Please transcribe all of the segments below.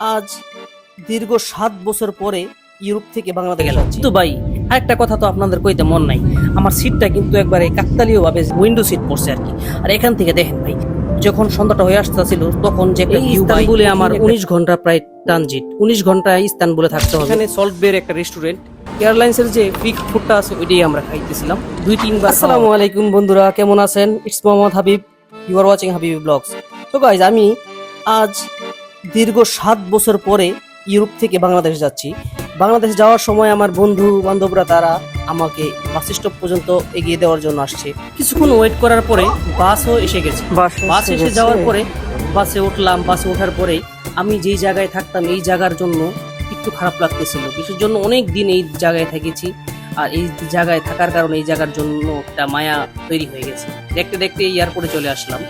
আজ দীর্ঘ সাত বছর পরে ইউরোপ থেকে বাংলাদেশ গেলাম কিন্তু ভাই আরেকটা কথা তো আপনাদের কইতে মন নাই। আমার সিটটা কিন্তু একবারে কাকতালীয় ভাবে উইন্ডো সিট পড়ছে আর কি। আর এখান থেকে দেখেন ভাই যখন সন্ধ্যাটা হয়ে আসতেছিল তখন যে ইস্তানবুলে আমার উনিশ ঘণ্টা প্রায় ট্রানজিট উনিশ ঘণ্টা ইস্তানবুলে থাকতে হবে। এখানে সল্ট বের একটা রেস্টুরেন্ট এয়ারলাইন্সের যে ফ্রি ফুডটা আছে ওইটাই আমরা খাইতেছিলাম। দুই তিনবার আসসালামু আলাইকুম বন্ধুরা কেমন আছেন? It's Mohammad Habib. You are watching Habib blogs তো গাইজ আমি আজ দীর্ঘ সাত বছর পরে ইউরোপ থেকে বাংলাদেশ যাচ্ছি। বাংলাদেশ যাওয়ার সময় আমার বন্ধু বান্ধবরা তারা আমাকে বাস স্টপ পর্যন্ত এগিয়ে দেওয়ার জন্য আসছে। কিছুক্ষণ ওয়েট করার পরে বাসও এসে গেছে। বাস এসে যাওয়ার পরে বাসে উঠলাম। বাসে ওঠার পরে আমি যেই জায়গায় থাকতাম এই জায়গার জন্য একটু খারাপ লাগতেছিল। কিছুর জন্য অনেক দিন এই জায়গায় থেকেছি আর এই জায়গায় থাকার কারণে এই জায়গার জন্য একটা মায়া তৈরি হয়ে গেছে। দেখতে দেখতে এয়ারপোর্টে চলে আসলাম।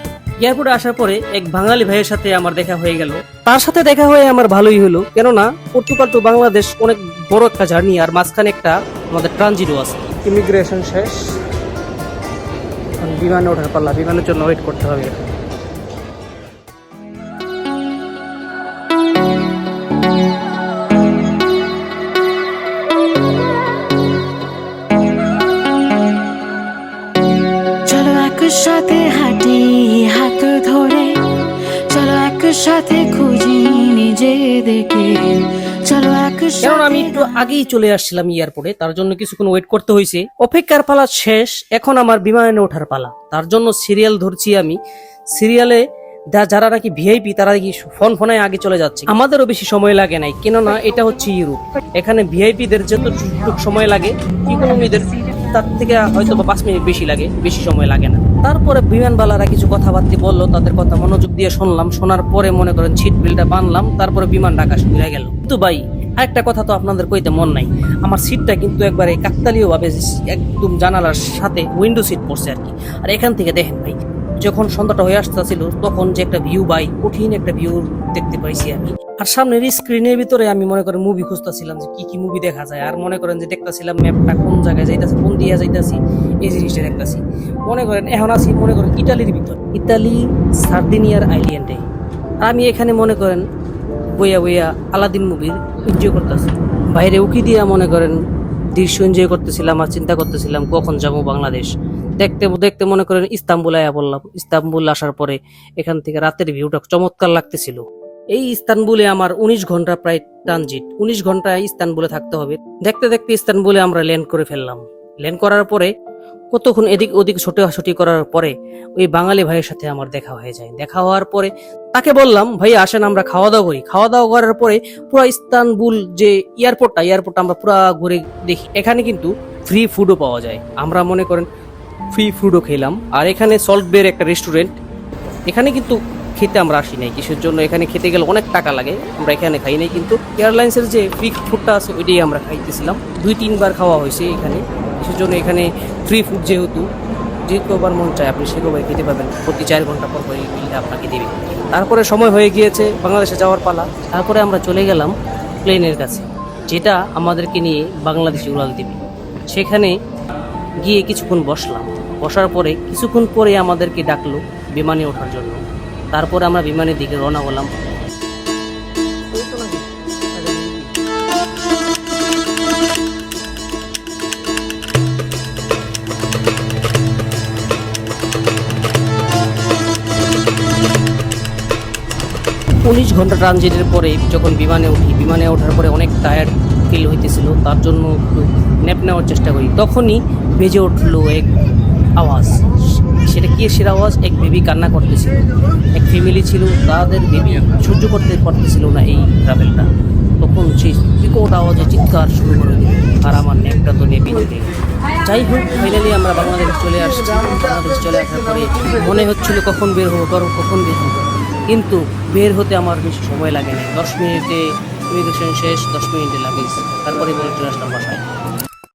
এয়ারপোর্টে আসার পরে এক বাঙালি ভাইয়ের সাথে আমার দেখা হয়ে গেল। তার সাথে দেখা হয়ে আমার ভালোই হলো কেননা পর্তুগাল টু বাংলাদেশ অনেক বড় একটা জার্নি আর মাঝখানে একটা আমাদের ট্রানজিটও আছে। ইমিগ্রেশন শেষ বিমানে ওঠার পাল্লা বিমানের জন্য ওয়েট করতে হবে। চলো একসাথে খুঁজি নিজেদেরকে। চলো একসাথে আমি একটু আগেই চলে আসছিলাম এয়ারপোর্টে তার জন্য কিছুক্ষণ ওয়েট করতে হয়েছে। অপেক্ষার পালা শেষ এখন আমার বিমানে ওঠার পালা। তার জন্য সিরিয়াল ধরছি আমি। সিরিয়ালে যারা নাকি ভিআইপি তারা কি ফোন ফোনে আগে চলে যাচ্ছে। আমাদেরও বেশি সময় লাগে নাই কেননা এটা হচ্ছে ইউরোপ। এখানে ভিআইপি দের যতটুকু সময় লাগে ইকোনমিদের তার থেকে হয়তো বা পাঁচ মিনিট বেশি লাগে বেশি সময় লাগে না। তারপরে বিমানবালারা কিছু কথাবার্তা বলল, তাদের কথা মনোযোগ দিয়ে শুনলাম, শোনার পরে মনে করেন সিট বিলটা বানলাম, তারপরে বিমান ঢাকা শুরু হয়ে গেল। কিন্তু ভাই, আরেকটা কথা তো আপনাদের কইতে মন নাই, আমার সিটটা কিন্তু একবারে কাকতালীয় ভাবে একদম জানালার সাথে উইন্ডো সিট পড়ছে আর কি। আর এখান থেকে দেখেন ভাই, যখন সন্ধ্যাটা হয়ে আসতেছিল, তখন যে একটা ভিউ বাই কঠিন একটা ভিউ দেখতে পাইছি আমি। আর সামনের স্ক্রিনের ভিতরে আমি মনে করেন মুভি খুঁজতেছিলাম যে কি কি মুভি দেখা যায়। আর মনে করেন যে দেখতেছিলাম ম্যাপটা কোন জায়গায় যাইতাছে, কোন দিয়া যাইতাছি, এই জিনিসটা দেখতাছি। মনে করেন এখন আছি মনে করেন ইটালির ভিতর। ইতালি, সার্দিনিয়ার আইল্যান্ডে। আর আমি এখানে মনে করেন বইয়া বইয়া আলাদিন মুভির এনজয় করতেছি। বাইরে উকি দিয়া মনে করেন দৃশ্য এনজয় করতেছিলাম আর চিন্তা করতেছিলাম কখন যাব বাংলাদেশ। দেখতে দেখতে মনে করেন ইস্তাম্বুল আয়া বললাম। ইস্তাম্বুল আসার পরে এখান থেকে রাতের ভিউটা চমৎকার লাগতেছিল। এই ইস্তানবুলে আমার উনিশ ঘণ্টা প্রায় ট্রানজিট। উনিশ ঘণ্টা ইস্তানবুলে থাকতে হবে। দেখতে দেখতে ইস্তানবুলে আমরা ল্যান্ড করে ফেললাম। ল্যান্ড করার পরে, কতক্ষণ এদিক ওদিক ছোটাছুটি করার পরে, ওই বাঙালি ভাইয়ের সাথে আমার দেখা হয়ে যায়। দেখা হওয়ার পরে তাকে বললাম, ভাই, আসেন, আমরা খাওয়া দাওয়া করি। খাওয়া দাওয়া করার পরে পুরো ইস্তানবুল যে এয়ারপোর্টটা এয়ারপোর্টটা আমরা পুরো ঘুরে দেখি। এখানে কিন্তু ফ্রি ফুডও পাওয়া যায়। আমরা মনে করেন ফ্রি ফুডও খেলাম। আর এখানে সল্ট বের একটা রেস্টুরেন্ট এখানে কিন্তু খেতে আমরা আসি নাই। কিসের জন্য? এখানে খেতে গেলে অনেক টাকা লাগে, আমরা এখানে খাই নাই। কিন্তু এয়ারলাইন্সের যে ফ্রি ফুডটা আছে, ওইটাই আমরা খাইতেছিলাম। দুই, তিনবার খাওয়া হয়েছে এখানে। কিসের জন্য? এখানে ফ্রি ফুড যেহেতু যে কবার মন চায়, আপনি সে কবার খেতে পাবেন প্রতি চার ঘণ্টা পর পর এই বিলটা আপনাকে দেবে। তারপরে সময় হয়ে গিয়েছে বাংলাদেশে যাওয়ার পালা। তারপরে আমরা চলে গেলাম প্লেনের কাছে, যেটা আমাদেরকে নিয়ে বাংলাদেশে উড়াল দেবে। সেখানে গিয়ে কিছুক্ষণ বসলাম। বসার পরে, কিছুক্ষণ পরে আমাদেরকে ডাকলো বিমানে ওঠার জন্য। তারপরে আমরা বিমানের দিকে রওনা হলাম। উনিশ ঘণ্টা ট্রানজিটের পরে যখন বিমানে উঠি, বিমানে ওঠার পরে অনেক টায়ার্ড ফিল হইতেছিল, তার জন্য একটু ন্যাপ নেওয়ার চেষ্টা করি। তখনই বেজে উঠল এক আওয়াজ। সেটা কি সের আওয়াজ এক বেবি কান্না করতেছিল। এক ফ্যামিলি ছিল, তাদের বেবি সহ্য করতে পারতেছিল না এই ট্রাভেলটা তখন সেই বিকট আওয়াজে চিৎকার শুরু করে দিল। আর আমার নেপটা তো নেপে দিলে যাই হোক ফাইনালি আমরা বাংলাদেশ চলে আসছি। বাংলাদেশ চলে আসার পরে মনে হচ্ছিল কখন বের হব কখন- কখন বের হব। কিন্তু বের হতে আমার বেশি সময় লাগে না দশ মিনিটে ইমিগ্রেশন শেষ, দশ মিনিটে লাগে তারপরে বলে চলে আসলাম বাসায়।